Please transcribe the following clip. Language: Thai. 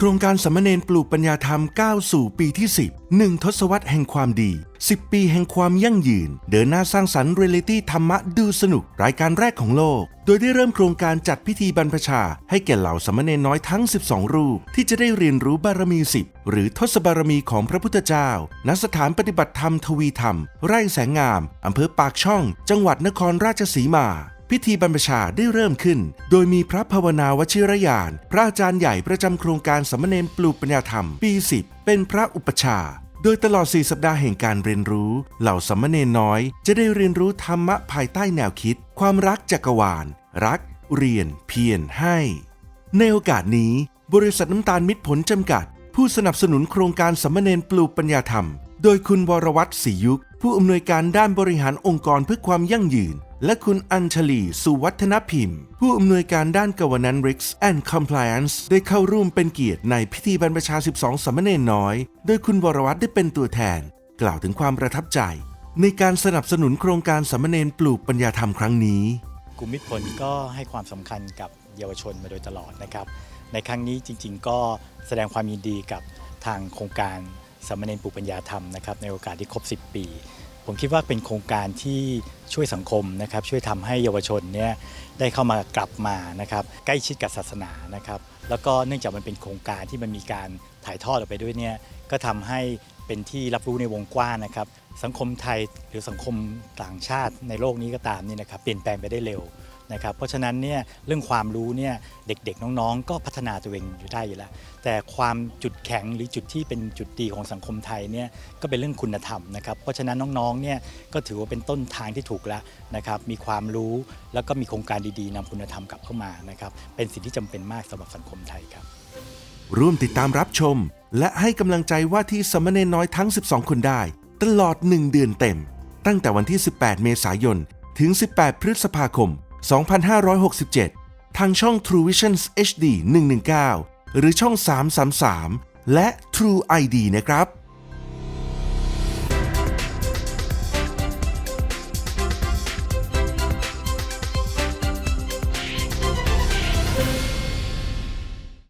โครงการสามเณรปลูกปัญญาธรรมก้าวสู่ปีที่ 10 1 ทศวรรษแห่งความดี 10 ปีแห่งความยั่งยืน เดินหน้าสร้างสรรค์เรียลิตี้ธรรมะดูสนุก รายการแรกของโลก โดยได้เริ่มโครงการจัดพิธีบรรพชา ให้แก่เหล่าสามเณรน้อยทั้ง 12 รูป ที่จะได้เรียนรู้บารมี 10 หรือทศบารมีของพระพุทธเจ้า ณ สถานปฏิบัติธรรมทวีธรรม ไร่แสงงามอำเภอปากช่อง จังหวัดนครราชสีมา พิธีบรรพชาได้เริ่มขึ้น โดยมีพระภาวนาวชิรยาน พระอาจารย์ใหญ่ประจำโครงการสามเณรปลูกปัญญาธรรมปี10เป็นพระอุปชา โดยตลอด 4 สัปดาห์แห่งการเรียนรู้ เหล่าสามเณรน้อย จะได้เรียนรู้ธรรมะภายใต้แนวคิด ความรักจักรวาล รัก เรียน เพียรให้ ในโอกาสนี้ บริษัทน้ำตาลมิตรผลจำกัด ผู้สนับสนุนโครงการสามเณรปลูกปัญญาธรรม โดยคุณวรวัตรศรียุคผู้อำนวยการด้านบริหารองค์กรเพื่อความยั่งยืน และคุณอัญชลี สุวัฒนพิมพ์ ผู้อำนวยการด้าน Governance Risks and Compliance ได้เข้าร่วมเป็นเกียรติในพิธีบรรพชา 12สามเณรน้อย โดยคุณวรวัตรได้เป็นตัวแทน กล่าวถึงความประทับใจ ในการสนับสนุนโครงการสามเณรปลูกปัญญาธรรมครั้งนี้กลุ่มมิตรผลก็ให้ความสำคัญกับเยาวชนมาโดยตลอดนะครับ ในครั้งนี้จริง ๆ ก็แสดงความยินดีกับทางโครงการสามเณรปลูกปัญญาธรรมนะครับในโอกาสที่ครบ 10 ปี ผมคิดว่าเป็นโครงการที่ช่วยสังคมนะครับ ช่วยทำให้เยาวชนเนี่ยได้เข้ามากลับมานะครับ ใกล้ชิดกับศาสนานะครับ แล้วก็เนื่องจากมันเป็นโครงการที่มันมีการถ่ายทอดออกไปด้วยเนี่ยก็ทำให้เป็นที่รับรู้ในวงกว้างนะครับ สังคมไทยหรือสังคมต่างชาติในโลกนี้ก็ตามนี่นะครับเปลี่ยนแปลงไปได้เร็ว นะครับเพราะฉะนั้นเนี่ยเรื่องความรู้เนี่ยเด็กๆน้องๆ ก็พัฒนาตัวเองอยู่ได้อยู่แล้ว แต่ความจุดแข็งหรือจุดที่เป็นจุดดีของสังคมไทยเนี่ยก็เป็นเรื่องคุณธรรมนะครับเพราะฉะนั้นน้องๆเนี่ยก็ถือว่าเป็นต้นทางที่ถูกแล้วนะครับมีความรู้แล้วก็มีโครงการดีๆนำคุณธรรมกลับเข้ามานะครับเป็นสิ่งที่จำเป็นมากสำหรับสังคมไทยครับร่วมติดตามรับชม และให้กำลังใจว่าที่สามเณรน้อยทั้ง 12 คนได้ ตลอด 1 เดือนเต็ม ตั้งแต่วันที่ 18 เมษายน ถึง 18 พฤษภาคม 2567 ทางช่อง True Visions HD 119 หรือช่อง 333 และ True ID นะครับ